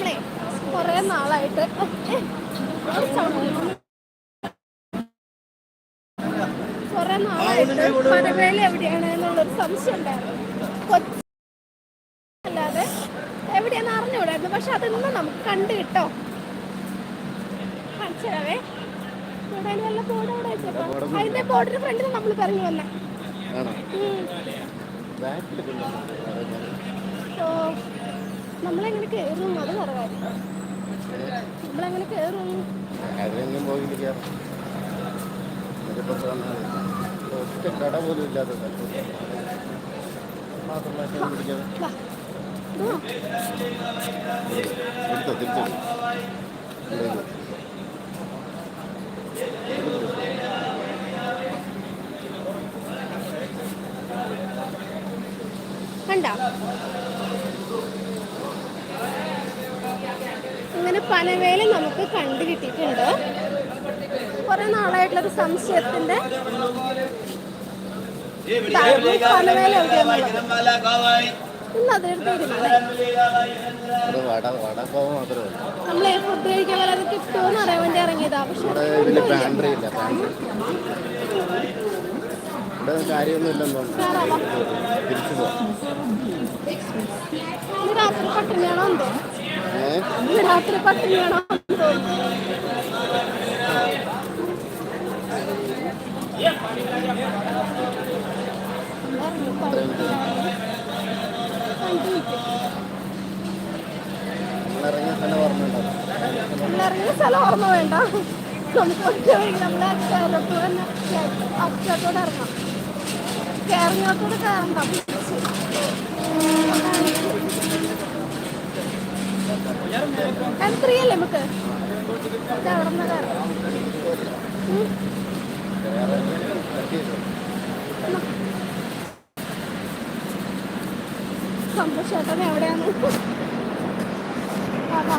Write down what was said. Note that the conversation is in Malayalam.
നമ്മളെ കുറെ നാളായിട്ട്. കുറേ നാളായിട്ട് പനവേല എവിടെയാണ് എന്നുള്ളൊരു സംശയം ഉണ്ടായിരുന്നു. കൊച്ചി അല്ലാതെ എവിടെയാന്ന് അറിഞ്ഞുകൂടായിരുന്നു. പക്ഷെ അതൊന്നും നമുക്ക് കണ്ടു കിട്ടോ? കാണിച്ചേ ഇവിടെ വല്ല ബോർഡ് അവിടെ വെച്ചപ്പോ അതിന്റെ ബോർഡിന് ഫ്രണ്ടിൽ നമ്മൾ പറഞ്ഞു വന്നെ. ഓ. നമ്മളെങ്ങനെ കയറും അത് കുറവായിരുന്നു നമ്മളെങ്ങനെ കയറും ഒറ്റ കട പോലും ഇല്ലാത്ത സ്ഥലത്ത് ഇങ്ങനെ പനവേല നമുക്ക് കണ്ടു കിട്ടിയിട്ടുണ്ട്. കുറെ നാളായിട്ടുള്ളൊരു സംശയത്തിന്റെ പനവേല ഉള്ളൂ. നമ്മൾ ഫുഡ് കഴിക്കാൻ വരാതെ കിട്ടുമെന്ന് അറിയാൻ വേണ്ടി ഇറങ്ങിയതാ. പക്ഷെ രാത്രി പട്ടിണിയാണോ എന്തോ? ഇന്ന് രാത്രി സ്ഥലം ഓർമ്മയുണ്ടോ? ഇറങ്ങിയ സ്ഥലം ഓർമ്മ വേണ്ട. നമുക്ക് ഒറ്റ വഴി നമ്മളെ കേരളത്തിൽ തന്നെ അക്ഷത്തോടെ ഇറങ്ങാം. കേരളത്തോട് കയറണ്ട. അല്ലേ നമുക്ക് അവിടെ. സന്തോഷേട്ടൻ എവിടെയാണ് വാ.